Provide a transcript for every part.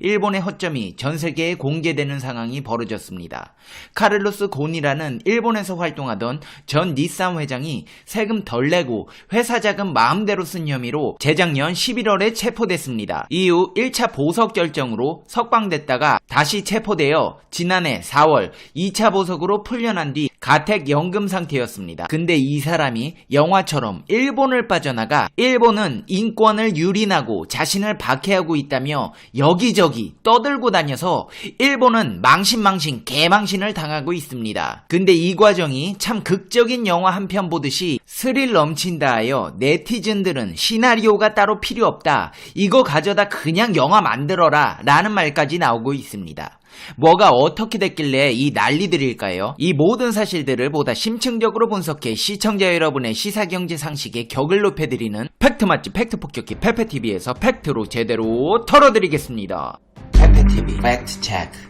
일본의 허점이 전 세계에 공개되는 상황이 벌어졌습니다. 카를로스 곤이라는 일본에서 활동하던 전 닛산 회장이 세금 덜 내고 회사 자금 마음대로 쓴 혐의로 재작년 11월에 체포됐습니다. 이후 1차 보석 결정으로 석방됐다가 다시 체포되어 지난해 4월 2차 보석으로 풀려난 뒤 가택 연금 상태였습니다. 근데 이 사람이 영화처럼 일본을 빠져나가 일본은 인권을 유린하고 자신을 박해하고 있다며 여기저기 떠들고 다녀서 일본은 망신망신 개망신을 당하고 있습니다. 근데 이 과정이 참 극적인 영화 한 편 보듯이 스릴 넘친다 하여 네티즌들은 시나리오가 따로 필요 없다. 이거 가져다 그냥 영화 만들어라. 라는 말까지 나오고 있습니다. 뭐가 어떻게 됐길래 이 난리들일까요? 이 모든 사실들을 보다 심층적으로 분석해 시청자 여러분의 시사경제 상식에 격을 높여드리는 팩트 맛집 팩트 폭격기 페페TV에서 팩트로 제대로 털어드리겠습니다. 페페TV 팩트 체크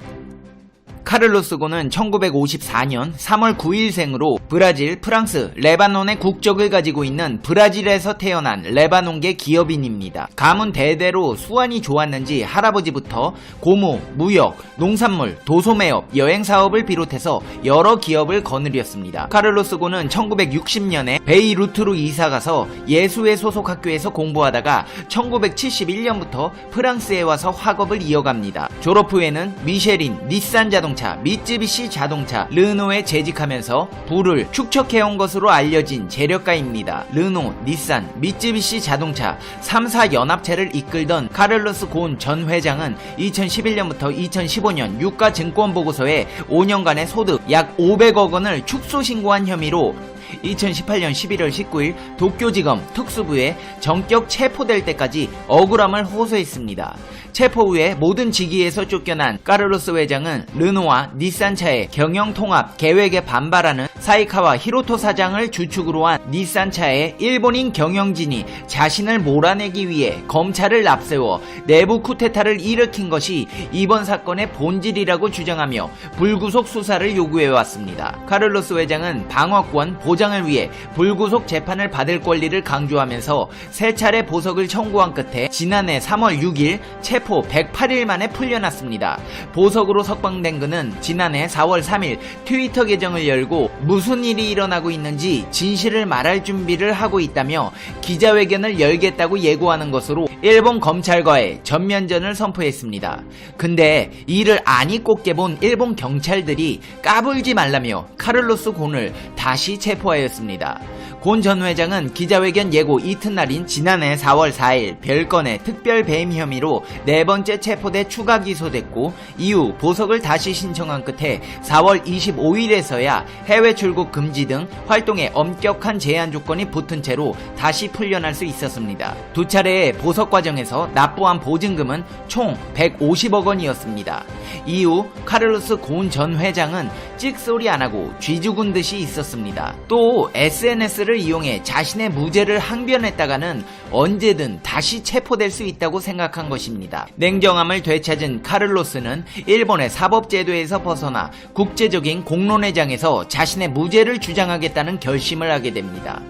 카를로스 고는 1954년 3월 9일생으로 브라질, 프랑스, 레바논의 국적을 가지고 있는 브라질에서 태어난 레바논계 기업인입니다. 가문 대대로 수완이 좋았는지 할아버지부터 고무, 무역, 농산물, 도소매업, 여행사업을 비롯해서 여러 기업을 거느렸습니다. 카를로스 고는 1960년에 베이루트로 이사가서 예수회 소속 학교에서 공부하다가 1971년부터 프랑스에 와서 학업을 이어갑니다. 졸업 후에는 미쉐린, 닛산 자동차, 미쯔비시 자동차, 르노에 재직하면서 부를 축적해온 것으로 알려진 재력가입니다. 르노, 닛산, 미쯔비시 자동차 3사 연합체를 이끌던 카를로스 곤 전 회장은 2011년부터 2015년 유가증권 보고서에 5년간의 소득 약 500억 원을 축소 신고한 혐의로 2018년 11월 19일 도쿄지검 특수부에 전격 체포될 때까지 억울함을 호소했습니다. 체포 후에 모든 직위에서 쫓겨난 까르로스 회장은 르노와 닛산차의 경영 통합 계획에 반발하는 사이카와 히로토 사장을 주축으로 한 닛산차의 일본인 경영진이 자신을 몰아내기 위해 검찰을 앞세워 내부 쿠데타를 일으킨 것이 이번 사건의 본질이라고 주장하며 불구속 수사를 요구해왔습니다. 카를로스 회장은 방어권 보장 을 위해 불구속 재판을 받을 권리를 강조하면서 세 차례 보석을 청구한 끝에 지난해 3월 6일 체포 108일 만에 풀려났습니다. 보석으로 석방된 그는 지난해 4월 3일 트위터 계정을 열고 무슨 일이 일어나고 있는지 진실을 말할 준비를 하고 있다며 기자회견을 열겠다고 예고하는 것으로 일본 검찰과의 전면전을 선포했습니다. 근데 이를 안이 꼽게 본 일본 경찰들이 까불지 말라며 카를로스 곤을 다시 체포하였습니다. 곤 전 회장은 기자회견 예고 이튿날인 지난해 4월 4일 별건의 특별 배임 혐의로 네 번째 체포돼 추가 기소됐고 이후 보석을 다시 신청한 끝에 4월 25일에서야 해외 출국 금지 등 활동에 엄격한 제한 조건이 붙은 채로 다시 풀려날 수 있었습니다. 두 차례의 보석 과정에서 납부한 보증금은 총 150억 원이었습니다. 이후 카를로스 곤 전 회장은 찍소리 안 하고 쥐죽은 듯이 있었습니다. 또 SNS를 이용해 자신의 무죄를 항변했다가는 언제든 다시 체포될 수 있다고 생각한 것입니다. 냉정함을 되찾은 카를로스는 일본의 사법제도에서 벗어나 국제적인 공론회장에서 자신의 무죄를 주장하겠다는 결심을 하게 됩니다.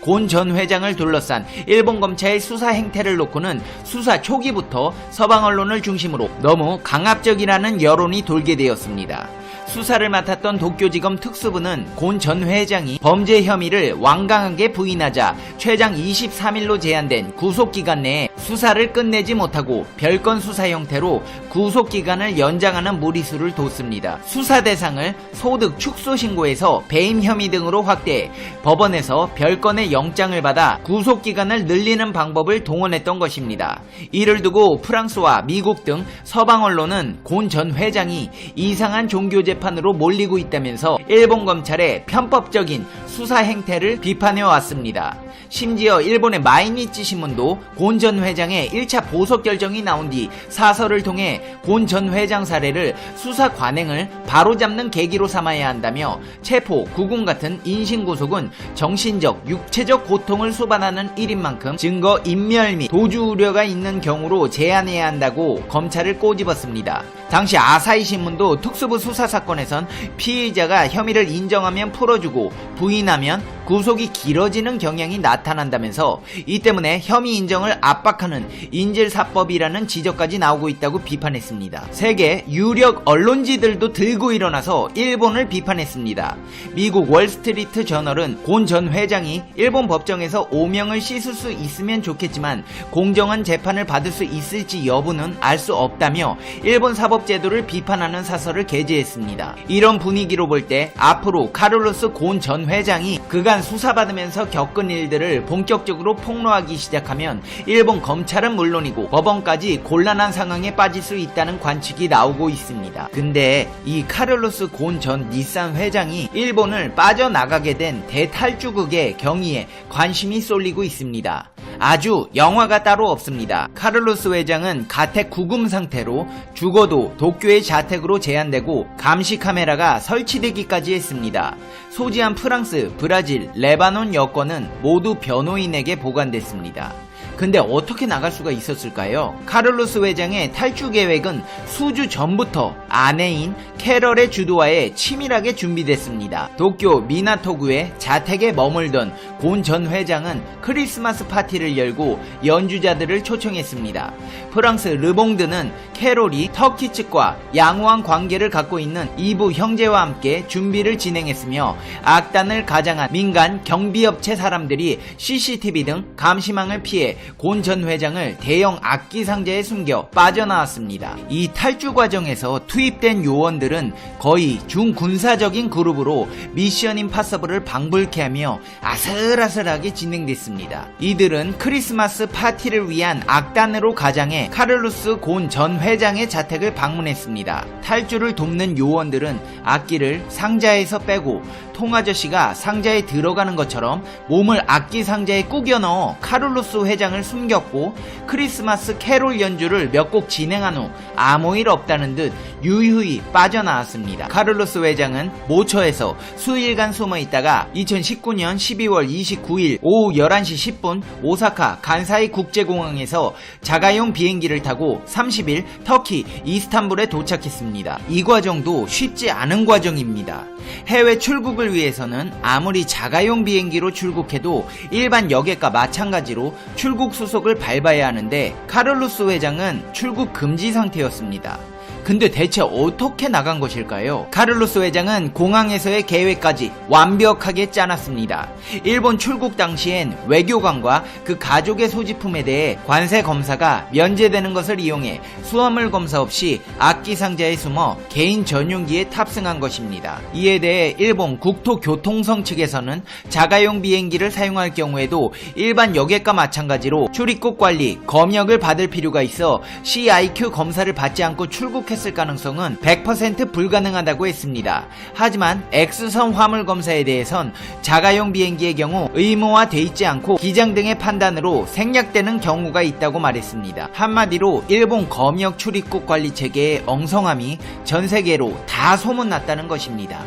곤 전 회장을 둘러싼 일본 검찰의 수사 행태를 놓고는 수사 초기부터 서방 언론을 중심으로 너무 강압적이라는 여론이 돌게 되었습니다. 수사를 맡았던 도쿄지검 특수부는 곤 전 회장이 범죄 혐의를 완강하게 부인하자 최장 23일로 제한된 구속기간 내에 수사를 끝내지 못하고 별건 수사 형태로 구속기간을 연장하는 무리수를 뒀습니다. 수사 대상을 소득 축소 신고에서 배임 혐의 등으로 확대, 법원에서 별건의 영장을 받아 구속기간을 늘리는 방법을 동원했던 것입니다. 이를 두고 프랑스와 미국 등 서방 언론은 곤 전 회장이 이상한 종교 재판으로 몰리고 있다면서 일본 검찰의 편법적인 수사 행태를 비판해 왔습니다. 심지어 일본의 마이니치 신문도 곤 전 회장의 1차 보석 결정이 나온 뒤 사설을 통해 곤 전 회장 사례를 수사 관행을 바로잡는 계기로 삼아야 한다며 체포, 구금 같은 인신구속은 정신적, 육체적 고통을 수반하는 일인 만큼 증거 인멸 및 도주 우려가 있는 경우로 제한해야 한다고 검찰을 꼬집었습니다. 당시 아사히 신문도 특수부 수사 사건에선 피의자가 혐의를 인정하면 풀어주고 부인하면 구속이 길어지는 경향이 나타 나타난다면서 이 때문에 혐의 인정을 압박하는 인질사법이라는 지적까지 나오고 있다고 비판했습니다. 세계 유력 언론지들도 들고 일어나서 일본을 비판했습니다. 미국 월스트리트 저널은 곤 전 회장이 일본 법정에서 오명을 씻을 수 있으면 좋겠지만 공정한 재판을 받을 수 있을지 여부는 알 수 없다며 일본 사법제도를 비판하는 사설을 게재했습니다. 이런 분위기로 볼 때 앞으로 카를로스 곤 전 회장이 그간 수사받으면서 겪은 일들을 본격적으로 폭로하기 시작하면 일본 검찰은 물론이고 법원까지 곤란한 상황에 빠질 수 있다는 관측이 나오고 있습니다. 근데 이 카를로스 곤 전 닛산 회장이 일본을 빠져나가게 된 대탈주국의 경위에 관심이 쏠리고 있습니다. 아주 영화가 따로 없습니다. 카를로스 회장은 가택 구금 상태로 죽어도 도쿄의 자택으로 제한되고 감시 카메라가 설치되기까지 했습니다. 소지한 프랑스, 브라질, 레바논 여권은 모두 변호인에게 보관됐습니다. 근데 어떻게 나갈 수가 있었을까요? 카를로스 회장의 탈주 계획은 수주 전부터 아내인 캐럴의 주도하에 치밀하게 준비됐습니다. 도쿄 미나토구의 자택에 머물던 곤 전 회장은 크리스마스 파티를 열고 연주자들을 초청했습니다. 프랑스 르봉드는 캐롤이 터키 측과 양호한 관계를 갖고 있는 이부 형제와 함께 준비를 진행했으며 악단을 가장한 민간 경비업체 사람들이 CCTV 등 감시망을 피해 곤 전 회장을 대형 악기 상자에 숨겨 빠져나왔습니다. 이 탈주 과정에서 투입된 요원들은 거의 중군사적인 그룹으로 미션 임파서블을 방불케 하며 아슬아슬하게 진행됐습니다. 이들은 크리스마스 파티를 위한 악단으로 가장해 카를로스 곤 전 회장의 자택을 방문했습니다. 탈주를 돕는 요원들은 악기를 상자에서 빼고 통아저씨가 상자에 들어가는 것처럼 몸을 악기 상자에 꾸겨 넣어 카를로스 회장을 숨겼고 크리스마스 캐롤 연주를 몇 곡 진행한 후 아무 일 없다는 듯 유유히 빠져나왔습니다. 카를로스 회장은 모처에서 수일간 숨어 있다가 2019년 12월 29일 오후 11시 10분 오사카 간사이 국제공항에서 자가용 비행기를 타고 30일 터키 이스탄불에 도착했습니다. 이 과정도 쉽지 않은 과정입니다. 해외 출국을 위해서는 아무리 자가용 비행기로 출국해도 일반 여객과 마찬가지로 출국 수속을 밟아야 하는데 카를로스 회장은 출국 금지 상태였습니다. 근데 대체 어떻게 나간 것일까요? 카를로스 회장은 공항에서의 계획까지 완벽하게 짜놨습니다. 일본 출국 당시엔 외교관과 그 가족의 소지품에 대해 관세 검사가 면제되는 것을 이용해 수화물 검사 없이 악기 상자에 숨어 개인 전용기에 탑승한 것입니다. 이에 대해 일본 국토교통성 측에서는 자가용 비행기를 사용할 경우에도 일반 여객과 마찬가지로 출입국 관리, 검역을 받을 필요가 있어 CIQ 검사를 받지 않고 출국했 을 가능성은 100% 불가능하다고 했습니다. 하지만 X선 화물 검사에 대해선 자가용 비행기의 경우 의무화돼 있지 않고 기장 등의 판단으로 생략되는 경우가 있다고 말했습니다. 한마디로 일본 검역 출입국 관리 체계의 엉성함이 전 세계로 다 소문났다는 것입니다.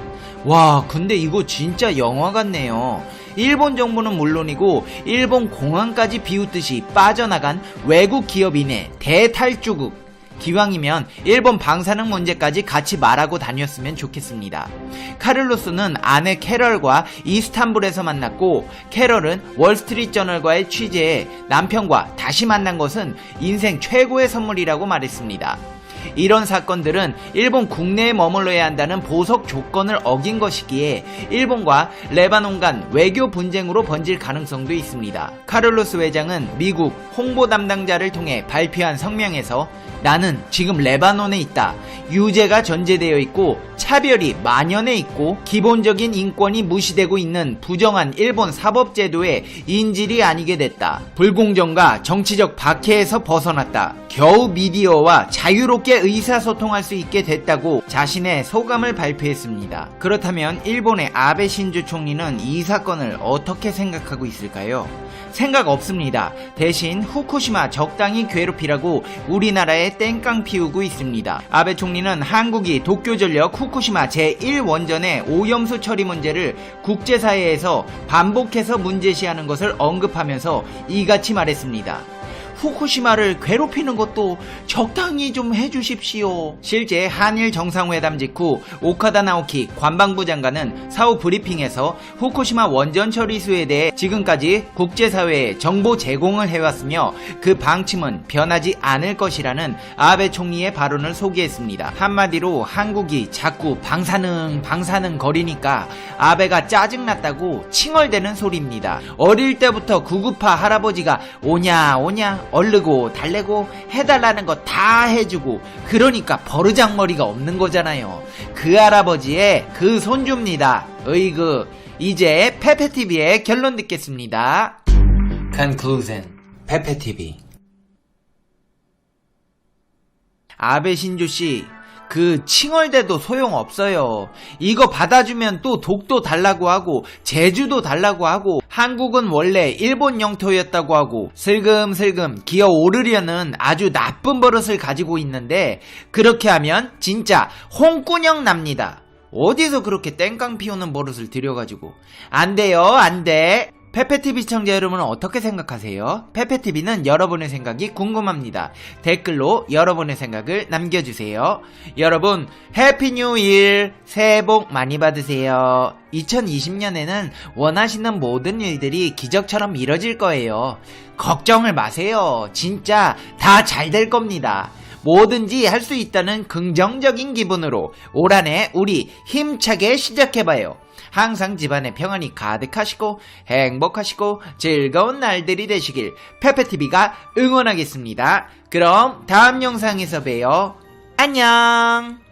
와, 근데 이거 진짜 영화 같네요. 일본 정부는 물론이고 일본 공항까지 비웃듯이 빠져나간 외국 기업인의 대탈주국. 기왕이면 일본 방사능 문제까지 같이 말하고 다녔으면 좋겠습니다. 카를로스는 아내 캐럴과 이스탄불에서 만났고 캐럴은 월스트리트 저널과의 취재에 남편과 다시 만난 것은 인생 최고의 선물이라고 말했습니다. 이런 사건들은 일본 국내에 머물러야 한다는 보석 조건을 어긴 것이기에 일본과 레바논 간 외교 분쟁으로 번질 가능성도 있습니다. 카를로스 회장은 미국 홍보 담당자를 통해 발표한 성명에서 나는 지금 레바논에 있다. 유죄가 전제되어 있고 차별이 만연해 있고 기본적인 인권이 무시되고 있는 부정한 일본 사법제도의 인질이 아니게 됐다. 불공정과 정치적 박해에서 벗어났다. 겨우 미디어와 자유롭게 의사소통할 수 있게 됐다고 자신의 소감을 발표했습니다. 그렇다면 일본의 아베 신주 총리는 이 사건을 어떻게 생각하고 있을까요? 생각 없습니다. 대신 후쿠시마 적당히 괴롭히라고 우리나라에 땡깡 피우고 있습니다. 아베 총리는 한국이 도쿄전력 후쿠시마 제1원전의 오염수 처리 문제를 국제사회에서 반복해서 문제시하는 것을 언급하면서 이같이 말했습니다. 후쿠시마를 괴롭히는 것도 적당히 좀 해주십시오. 실제 한일 정상회담 직후 오카다 나오키 관방부 장관은 사후 브리핑에서 후쿠시마 원전 처리수에 대해 지금까지 국제사회에 정보 제공을 해왔으며 그 방침은 변하지 않을 것이라는 아베 총리의 발언을 소개했습니다. 한마디로 한국이 자꾸 방사능 방사능 거리니까 아베가 짜증났다고 칭얼대는 소리입니다. 어릴 때부터 구구파 할아버지가 오냐 오냐 얼르고 달래고 해달라는 거 다 해주고 그러니까 버르장머리가 없는 거잖아요. 그 할아버지의 그 손주입니다. 으이그 이제 페페TV의 결론 듣겠습니다. Conclusion 페페TV 아베 신조 씨, 그 칭얼대도 소용없어요. 이거 받아주면 또 독도 달라고 하고 제주도 달라고 하고 한국은 원래 일본 영토였다고 하고 슬금슬금 기어 오르려는 아주 나쁜 버릇을 가지고 있는데 그렇게 하면 진짜 홍군형 납니다. 어디서 그렇게 땡깡 피우는 버릇을 들여가지고 안 돼요 안 돼. 페페TV 시청자 여러분은 어떻게 생각하세요? 페페TV는 여러분의 생각이 궁금합니다. 댓글로 여러분의 생각을 남겨주세요. 여러분, 해피 뉴 일! 새해 복 많이 받으세요. 2020년에는 원하시는 모든 일들이 기적처럼 이뤄질 거예요. 걱정을 마세요. 진짜 다 잘 될 겁니다. 뭐든지 할 수 있다는 긍정적인 기분으로 올 한해 우리 힘차게 시작해봐요. 항상 집안에 평안이 가득하시고 행복하시고 즐거운 날들이 되시길 페페TV가 응원하겠습니다. 그럼 다음 영상에서 봬요. 안녕!